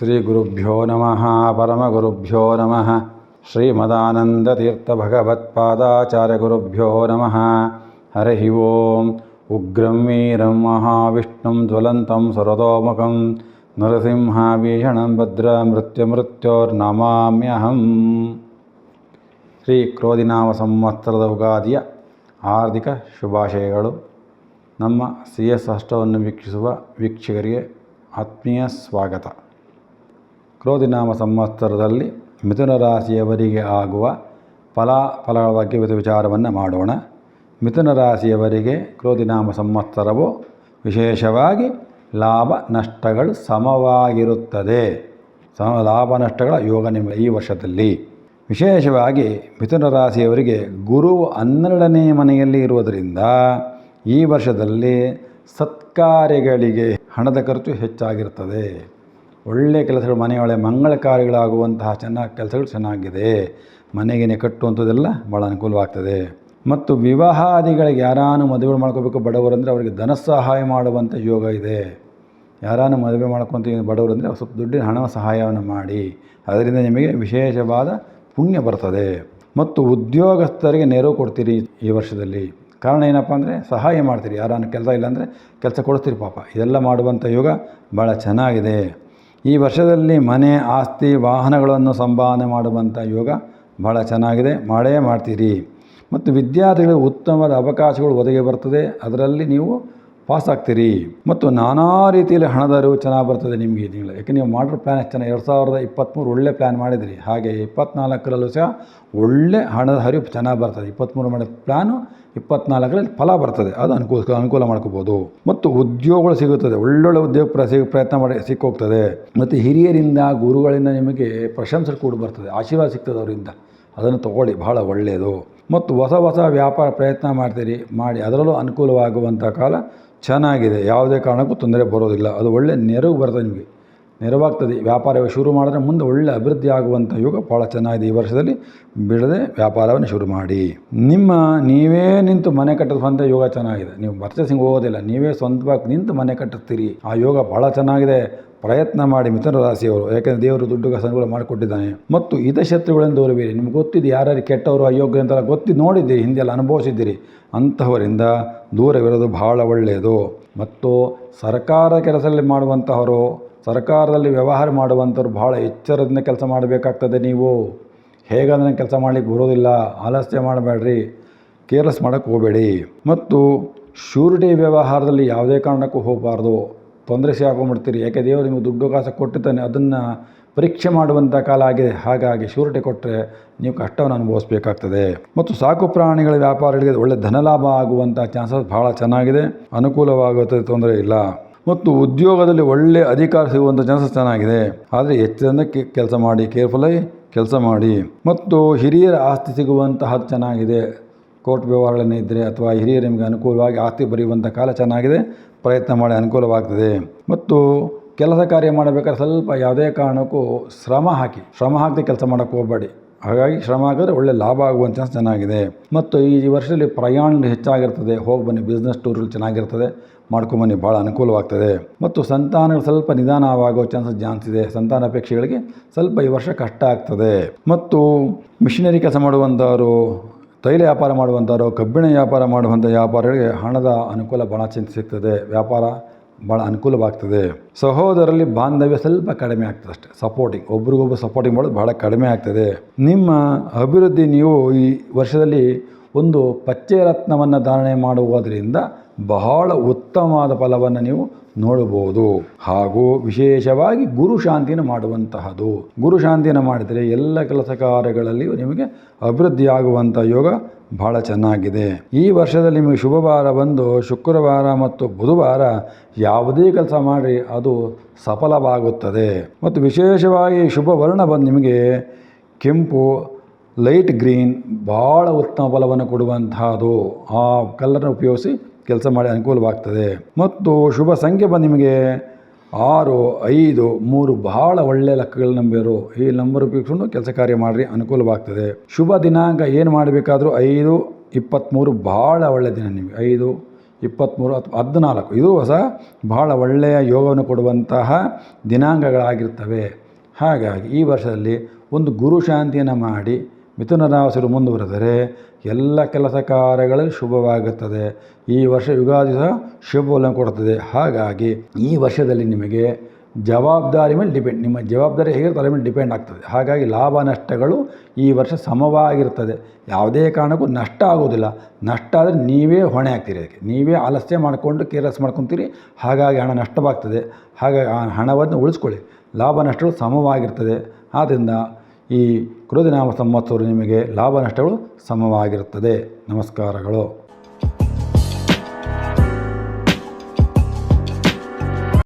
ಶ್ರೀ ಗುರುಭ್ಯೋ ನಮಃ ಪರಮಗುರುಭ್ಯೋ ನಮಃ ಶ್ರೀಮದಾನಂದತೀರ್ಥಭಗವತ್ಪಾದಾಚಾರ್ಯಗುರುಭ್ಯೋ ನಮಃ ಹರಿ ಓಂ ಉಗ್ರಂ ವೀರಂ ಮಹಾವಿಷ್ಣುಂ ಜ್ವಲಂತಂ ಸರ್ವತೋಮುಖಂ ನರಸಿಂಹಾಭೀಷಣಂ ಭದ್ರ ಮೃತ್ಯುಮೃತ್ಯೋರ್ನಮಾಮ್ಯಹಂ ಶ್ರೀ ಕ್ರೋಧಿನಾಮ ಸಂವತ್ಸರದ ಉಗಾದಿಯ ಆರ್ಥಿಕ ಶುಭಾಶಯಗಳು ನಮ್ಮ ಸಿ ಎಸ್ ಅಷ್ಟವನ್ನು ವೀಕ್ಷಿಸುವ ವೀಕ್ಷಕರಿಗೆ ಆತ್ಮೀಯ ಸ್ವಾಗತ. ಕ್ರೋಧಿನಾಮ ಸಂವತ್ಸರದಲ್ಲಿ ಮಿಥುನ ರಾಶಿಯವರಿಗೆ ಆಗುವ ಫಲಾಫಲಗಳ ಬಗ್ಗೆ ವಿಚಾರವನ್ನು ಮಾಡೋಣ. ಮಿಥುನ ರಾಶಿಯವರಿಗೆ ಕ್ರೋಧಿನಾಮ ಸಂವತ್ಸರವು ವಿಶೇಷವಾಗಿ ಲಾಭ ನಷ್ಟಗಳು ಸಮವಾಗಿರುತ್ತದೆ. ಸಮ, ಲಾಭ ನಷ್ಟಗಳ ಯೋಗ ನಿಮ್ಮ ಈ ವರ್ಷದಲ್ಲಿ. ವಿಶೇಷವಾಗಿ ಮಿಥುನ ರಾಶಿಯವರಿಗೆ ಗುರು ಹನ್ನೆರಡನೇ ಮನೆಯಲ್ಲಿ ಇರುವುದರಿಂದ ಈ ವರ್ಷದಲ್ಲಿ ಸತ್ಕಾರ್ಯಗಳಿಗೆ ಹಣದ ಖರ್ಚು ಹೆಚ್ಚಾಗಿರ್ತದೆ. ಒಳ್ಳೆಯ ಕೆಲಸಗಳು, ಮನೆಯೊಳಗೆ ಮಂಗಳ ಕಾರ್ಯಗಳಾಗುವಂತಹ ಚೆನ್ನಾಗಿ ಕೆಲಸಗಳು ಚೆನ್ನಾಗಿದೆ. ಮನೆಗೇನೆ ಕಟ್ಟುವಂಥದ್ದೆಲ್ಲ ಭಾಳ ಅನುಕೂಲವಾಗ್ತದೆ. ಮತ್ತು ವಿವಾಹಾದಿಗಳಿಗೆ ಯಾರಾನು ಮದುವೆ ಮಾಡ್ಕೋಬೇಕು ಬಡವರಂದರೆ ಅವರಿಗೆ ಧನ ಸಹಾಯ ಮಾಡುವಂಥ ಯೋಗ ಇದೆ. ಯಾರಾನು ಮದುವೆ ಮಾಡ್ಕೊತ ಬಡವರಂದರೆ ಸ್ವಲ್ಪ ದುಡ್ಡಿನ ಹಣ ಸಹಾಯವನ್ನು ಮಾಡಿ. ಅದರಿಂದ ನಿಮಗೆ ವಿಶೇಷವಾದ ಪುಣ್ಯ ಬರ್ತದೆ. ಮತ್ತು ಉದ್ಯೋಗಸ್ಥರಿಗೆ ನೆರವು ಕೊಡ್ತೀರಿ ಈ ವರ್ಷದಲ್ಲಿ. ಕಾರಣ ಏನಪ್ಪ ಅಂದರೆ ಸಹಾಯ ಮಾಡ್ತೀರಿ. ಯಾರನ್ನು ಕೆಲಸ ಇಲ್ಲಾಂದರೆ ಕೆಲಸ ಕೊಡ್ತೀರಿ ಪಾಪ. ಇದೆಲ್ಲ ಮಾಡುವಂಥ ಯೋಗ ಭಾಳ ಚೆನ್ನಾಗಿದೆ. ಈ ವರ್ಷದಲ್ಲಿ ಮನೆ, ಆಸ್ತಿ, ವಾಹನಗಳನ್ನು ಸಂಪಾದನೆ ಮಾಡುವಂಥ ಯೋಗ ಭಾಳ ಚೆನ್ನಾಗಿದೆ. ಮಾಡೇ ಮಾಡ್ತೀರಿ. ಮತ್ತು ವಿದ್ಯಾರ್ಥಿಗಳಿಗೆ ಉತ್ತಮವಾದ ಅವಕಾಶಗಳು ಒದಗಿ ಬರ್ತದೆ. ಅದರಲ್ಲಿ ನೀವು ಪಾಸ್ ಆಗ್ತೀರಿ ಮತ್ತು ನಾನಾ ರೀತಿಯಲ್ಲಿ ಹಣದ ಅರಿವು ಚೆನ್ನಾಗಿ ಬರ್ತದೆ ನಿಮಗೆ ತಿಂಗಳು. ಯಾಕೆ ನೀವು ಮಾಡಿರೋ ಪ್ಲ್ಯಾನ್ ಎಷ್ಟು ಚೆನ್ನಾಗಿ, ಎರಡು ಸಾವಿರದ ಇಪ್ಪತ್ತ್ಮೂರು ಒಳ್ಳೆ ಪ್ಲ್ಯಾನ್ ಮಾಡಿದಿರಿ. ಹಾಗೆ ಇಪ್ಪತ್ತ್ನಾಲ್ಕರಲ್ಲೂ ಸಹ ಒಳ್ಳೆ ಹಣದ ಹರಿವು ಚೆನ್ನಾಗಿ ಬರ್ತದೆ. ಇಪ್ಪತ್ತ್ಮೂರು ಮಾಡಿದ ಪ್ಲ್ಯಾನು ಇಪ್ಪತ್ನಾಲ್ಕರಲ್ಲಿ ಫಲ ಬರ್ತದೆ. ಅದು ಅನುಕೂಲ ಅನುಕೂಲ ಮಾಡ್ಕೋಬೋದು. ಮತ್ತು ಉದ್ಯೋಗಗಳು ಸಿಗುತ್ತದೆ. ಒಳ್ಳೊಳ್ಳೆ ಉದ್ಯೋಗ ಪ್ರ ಪ್ರಯತ್ನ ಮಾಡಿ, ಸಿಕ್ಕೋಗ್ತದೆ. ಮತ್ತು ಹಿರಿಯರಿಂದ, ಗುರುಗಳಿಂದ ನಿಮಗೆ ಪ್ರಶಂಸೆ ಕೂಡ ಬರ್ತದೆ. ಆಶೀರ್ವಾದ ಸಿಗ್ತದೆ ಅವರಿಂದ. ಅದನ್ನು ತಗೊಳ್ಳಿ. ಬಹಳ ಒಳ್ಳೆಯದು. ಮತ್ತು ಹೊಸ ಹೊಸ ವ್ಯಾಪಾರ ಪ್ರಯತ್ನ ಮಾಡ್ತೀರಿ, ಮಾಡಿ. ಅದರಲ್ಲೂ ಅನುಕೂಲವಾಗುವಂಥ ಕಾಲ ಚೆನ್ನಾಗಿದೆ, ಯಾವುದೇ ಕಾರಣಕ್ಕೂ ತೊಂದರೆ ಬರೋದಿಲ್ಲ. ಅದು ಒಳ್ಳೆ ನೆರವು ಬರ್ತದೆ ನಿಮಗೆ. ನೆರವಾಗ್ತದೆ. ವ್ಯಾಪಾರ ಶುರು ಮಾಡಿದ್ರೆ ಮುಂದೆ ಒಳ್ಳೆ ಅಭಿವೃದ್ಧಿ ಆಗುವಂಥ ಯುಗ ಭಾಳ ಚೆನ್ನಾಗಿದೆ ಈ ವರ್ಷದಲ್ಲಿ. ಬಿಡದೆ ವ್ಯಾಪಾರವನ್ನು ಶುರು ಮಾಡಿ. ನಿಮ್ಮ, ನೀವೇ ನಿಂತು ಮನೆ ಕಟ್ಟಿಸುವಂಥ ಯೋಗ ಚೆನ್ನಾಗಿದೆ. ನೀವು ಪರ್ಚೇಸಿಂಗ್ ಹೋಗೋದಿಲ್ಲ. ನೀವೇ ಸ್ವಂತವಾಗಿ ನಿಂತು ಮನೆ ಕಟ್ಟಿಸ್ತೀರಿ ಆ ಯೋಗ ಭಾಳ ಚೆನ್ನಾಗಿದೆ. ಪ್ರಯತ್ನ ಮಾಡಿ ಮಿಥುನ ರಾಶಿಯವರು ಯಾಕೆಂದರೆ ದೇವರು ದುಡ್ಡು ಕಸಗಳು ಮಾಡಿಕೊಟ್ಟಿದ್ದಾನೆ. ಮತ್ತು ಹಿತಶತ್ರುಗಳನ್ನು ದೂರಬೇಡಿ ನಿಮ್ಗೆ ಗೊತ್ತಿದೆ ಯಾರ್ಯಾರು ಕೆಟ್ಟವರು ಅಯೋಗ್ಯ ಅಂತೆಲ್ಲ ಗೊತ್ತಿ ನೋಡಿದ್ದೀರಿ, ಹಿಂದೆಲ್ಲ ಅನುಭವಿಸಿದ್ದೀರಿ. ಅಂತಹವರಿಂದ ದೂರವಿರೋದು ಬಹಳ ಒಳ್ಳೆಯದು. ಮತ್ತು ಸರ್ಕಾರ ಕೆಲಸದಲ್ಲಿ ಮಾಡುವಂತಹವರು, ಸರ್ಕಾರದಲ್ಲಿ ವ್ಯವಹಾರ ಮಾಡುವಂಥವ್ರು ಭಾಳ ಎಚ್ಚರದಿಂದ ಕೆಲಸ ಮಾಡಬೇಕಾಗ್ತದೆ ನೀವು. ಹೇಗಂದ್ರೆ ಕೆಲಸ ಮಾಡಲಿಕ್ಕೆ ಬರೋದಿಲ್ಲ, ಆಲಸ್ಯ ಮಾಡಬೇಡ್ರಿ, ಕೇರ್ಲೆಸ್ ಮಾಡೋಕ್ಕೆ ಹೋಗಬೇಡಿ. ಮತ್ತು ಶೂರಿಟಿ ವ್ಯವಹಾರದಲ್ಲಿ ಯಾವುದೇ ಕಾರಣಕ್ಕೂ ಹೋಗಬಾರ್ದು. ತೊಂದರೆ ಸಿಗಾಕೊಂಡ್ಬಿಡ್ತೀರಿ ಯಾಕೆ ದೇವರು ನಿಮಗೆ ದುಡ್ಡು ಕಾಸು ಕೊಟ್ಟಿದ್ದಾನೆ, ಅದನ್ನು ಪರೀಕ್ಷೆ ಮಾಡುವಂಥ ಕಾಲ ಆಗಿದೆ. ಹಾಗಾಗಿ ಶೂರಿಟಿ ಕೊಟ್ಟರೆ ನೀವು ಕಷ್ಟವನ್ನು ಅನುಭವಿಸಬೇಕಾಗ್ತದೆ. ಮತ್ತು ಸಾಕು ಪ್ರಾಣಿಗಳ ವ್ಯಾಪಾರಿಗಳಿಗೆ ಒಳ್ಳೆ ಧನಲಾಭ ಆಗುವಂಥ ಚಾನ್ಸಸ್ ಭಾಳ ಚೆನ್ನಾಗಿದೆ. ಅನುಕೂಲವಾಗುತ್ತದೆ ತೊಂದರೆ ಇಲ್ಲ. ಮತ್ತು ಉದ್ಯೋಗದಲ್ಲಿ ಒಳ್ಳೆಯ ಅಧಿಕಾರ ಸಿಗುವಂಥ ಚಾನ್ಸಸ್ ಚೆನ್ನಾಗಿದೆ. ಆದರೆ ಹೆಚ್ಚಿನ ಕೆಲಸ ಮಾಡಿ ಕೇರ್ಫುಲ್ಲಾಗಿ ಕೆಲಸ ಮಾಡಿ. ಮತ್ತು ಹಿರಿಯರ ಆಸ್ತಿ ಸಿಗುವಂತಹ ಚೆನ್ನಾಗಿದೆ. ಕೋರ್ಟ್ ವ್ಯವಹಾರಗಳನ್ನೇ ಇದ್ದರೆ ಅಥವಾ ಹಿರಿಯರು ನಿಮಗೆ ಅನುಕೂಲವಾಗಿ ಆಸ್ತಿ ಬರೆಯುವಂಥ ಕಾಲ ಚೆನ್ನಾಗಿದೆ, ಪ್ರಯತ್ನ ಮಾಡಿ ಅನುಕೂಲವಾಗ್ತದೆ. ಮತ್ತು ಕೆಲಸ ಕಾರ್ಯ ಮಾಡಬೇಕಾದ್ರೆ ಸ್ವಲ್ಪ ಯಾವುದೇ ಕಾರಣಕ್ಕೂ ಶ್ರಮ ಹಾಕಿ, ಶ್ರಮ ಹಾಕದೆ ಕೆಲಸ ಮಾಡೋಕ್ಕೆ ಹೋಗಬೇಡಿ. ಹಾಗಾಗಿ ಶ್ರಮ ಹಾಕಿದ್ರೆ ಒಳ್ಳೆ ಲಾಭ ಆಗುವಂಥ ಚಾನ್ಸ್ ಚೆನ್ನಾಗಿದೆ. ಮತ್ತು ಈ ವರ್ಷದಲ್ಲಿ ಪ್ರಯಾಣ ಹೆಚ್ಚಾಗಿರ್ತದೆ, ಹೋಗಿ ಬನ್ನಿ ಬಿಸ್ನೆಸ್ ಟೂರ್ಗಳು ಚೆನ್ನಾಗಿರ್ತದೆ ಮಾಡ್ಕೊಂಬನ್ನಿ ಭಾಳ ಅನುಕೂಲವಾಗ್ತದೆ. ಮತ್ತು ಸಂತಾನಗಳು ಸ್ವಲ್ಪ ನಿಧಾನವಾಗೋ ಚಾನ್ಸ್ ಜಾನ್ಸ್ ಇದೆ, ಸಂತಾನ ಅಪೇಕ್ಷೆಗಳಿಗೆ ಸ್ವಲ್ಪ ಈ ವರ್ಷ ಕಷ್ಟ ಆಗ್ತದೆ. ಮತ್ತು ಮಿಷಿನರಿ ಕೆಲಸ ಮಾಡುವಂಥವರು ತೈಲ ವ್ಯಾಪಾರ ಮಾಡುವಂಥವರು, ಕಬ್ಬಿಣ ವ್ಯಾಪಾರ ಮಾಡುವಂಥ ವ್ಯಾಪಾರಿಗಳಿಗೆ ಹಣದ ಅನುಕೂಲ ಭಾಳ ಸಿಗ್ತದೆ. ವ್ಯಾಪಾರ ಭಾಳ ಅನುಕೂಲವಾಗ್ತದೆ. ಸಹೋದರಲ್ಲಿ ಬಾಂಧವ್ಯ ಸ್ವಲ್ಪ ಕಡಿಮೆ ಆಗ್ತದೆ ಅಷ್ಟೇ. ಸಪೋರ್ಟಿಂಗ್ ಒಬ್ರಿಗೊಬ್ರು ಸಪೋರ್ಟಿಂಗ್ ಮಾಡೋದು ಭಾಳ ಕಡಿಮೆ ಆಗ್ತದೆ. ನಿಮ್ಮ ಅಭಿವೃದ್ಧಿ ನೀವು ಈ ವರ್ಷದಲ್ಲಿ ಒಂದು ಪಚ್ಚೆ ರತ್ನವನ್ನು ಧಾರಣೆ ಮಾಡುವುದರಿಂದ ಬಹಳ ಉತ್ತಮವಾದ ಫಲವನ್ನು ನೀವು ನೋಡಬಹುದು. ಹಾಗೂ ವಿಶೇಷವಾಗಿ ಗುರು ಶಾಂತಿಯನ್ನು ಮಾಡುವಂತಹದು. ಗುರು ಶಾಂತಿಯನ್ನು ಮಾಡಿದರೆ ಎಲ್ಲ ಕೆಲಸ ಕಾರ್ಯಗಳಲ್ಲಿಯೂ ನಿಮಗೆ ಅಭಿವೃದ್ಧಿಯಾಗುವಂಥ ಯೋಗ ಬಹಳ ಚೆನ್ನಾಗಿದೆ. ಈ ವರ್ಷದಲ್ಲಿ ನಿಮಗೆ ಶುಭವಾರ ಬಂದು ಶುಕ್ರವಾರ ಮತ್ತು ಬುಧವಾರ ಯಾವುದೇ ಕೆಲಸ ಮಾಡಿ ಅದು ಸಫಲವಾಗುತ್ತದೆ. ಮತ್ತು ವಿಶೇಷವಾಗಿ ಶುಭ ವರ್ಣ ಬಂದು ನಿಮಗೆ ಕೆಂಪು ಲೈಟ್ ಗ್ರೀನ್ ಭಾಳ ಉತ್ತಮ ಫಲವನ್ನು ಕೊಡುವಂತಹದ್ದು ಆ ಕಲರ್ನ ಉಪಯೋಗಿಸಿ ಕೆಲಸ ಮಾಡಿ ಅನುಕೂಲವಾಗ್ತದೆ. ಮತ್ತು ಶುಭ ಸಂಖ್ಯೆ ಬಂದು ನಿಮಗೆ ಆರು, ಐದು, ಮೂರು ಬಹಳ ಒಳ್ಳೆಯ ಲೆಕ್ಕಗಳ ನಂಬರು. ಈ ನಂಬರ್ ಉಪಯೋಗಿಸ್ಕೊಂಡು ಕೆಲಸ ಕಾರ್ಯ ಮಾಡಿರಿ, ಅನುಕೂಲವಾಗ್ತದೆ. ಶುಭ ದಿನಾಂಕ ಏನು ಮಾಡಬೇಕಾದ್ರೂ ಐದು ಇಪ್ಪತ್ತ್ಮೂರು ಭಾಳ ಒಳ್ಳೆಯ ದಿನ ನಿಮಗೆ. ಐದು ಇಪ್ಪತ್ತ್ಮೂರು ಅಥವಾ ಹದಿನಾಲ್ಕು. ಇದು ಸಹ ಬಹಳ ಒಳ್ಳೆಯ ಯೋಗವನ್ನು ಕೊಡುವಂತಹ ದಿನಾಂಕಗಳಾಗಿರ್ತವೆ. ಹಾಗಾಗಿ ಈ ವರ್ಷದಲ್ಲಿ ಒಂದು ಗುರು ಶಾಂತಿಯನ್ನು ಮಾಡಿ ಮಿಥುನ ರಾಶಿರು ಮುಂದುವರೆದರೆ ಎಲ್ಲ ಕೆಲಸ ಕಾರ್ಯಗಳಲ್ಲಿ ಶುಭವಾಗುತ್ತದೆ. ಈ ವರ್ಷ ಯುಗಾದಿ ಸಹ ಶುಭವನ್ನು ಕೊಡುತ್ತದೆ. ಹಾಗಾಗಿ ಈ ವರ್ಷದಲ್ಲಿ ನಿಮಗೆ ಜವಾಬ್ದಾರಿ ಮೇಲೆ ಡಿಪೆಂಡ್ ನಿಮ್ಮ ಜವಾಬ್ದಾರಿ ಹೇಗೆ ಅದರ ಮೇಲೆ ಡಿಪೆಂಡ್ ಆಗ್ತದೆ. ಹಾಗಾಗಿ ಲಾಭ ನಷ್ಟಗಳು ಈ ವರ್ಷ ಸಮವಾಗಿರ್ತದೆ ಯಾವುದೇ ಕಾರಣಕ್ಕೂ ನಷ್ಟ ಆಗೋದಿಲ್ಲ ನಷ್ಟ ಆದರೆ ನೀವೇ ಹೊಣೆ ಆಗ್ತೀರಿ ಅದಕ್ಕೆ. ನೀವೇ ಆಲಸ್ಯ ಮಾಡಿಕೊಂಡು ಕೇರ್ಲೆಸ್ ಮಾಡ್ಕೊತೀರಿ. ಹಾಗಾಗಿ ಹಣ ನಷ್ಟವಾಗ್ತದೆ. ಹಾಗಾಗಿ ಆ ಹಣವನ್ನು ಉಳಿಸ್ಕೊಳ್ಳಿ. ಲಾಭ ನಷ್ಟಗಳು ಸಮವಾಗಿರ್ತದೆ. ಆದ್ದರಿಂದ ಈ ಕೃದಿನಾಮ ಸಂವತ್ಸರ ನಿಮಗೆ ಲಾಭ ನಷ್ಟಗಳು ಸಮವಾಗಿರುತ್ತದೆ. ನಮಸ್ಕಾರಗಳು.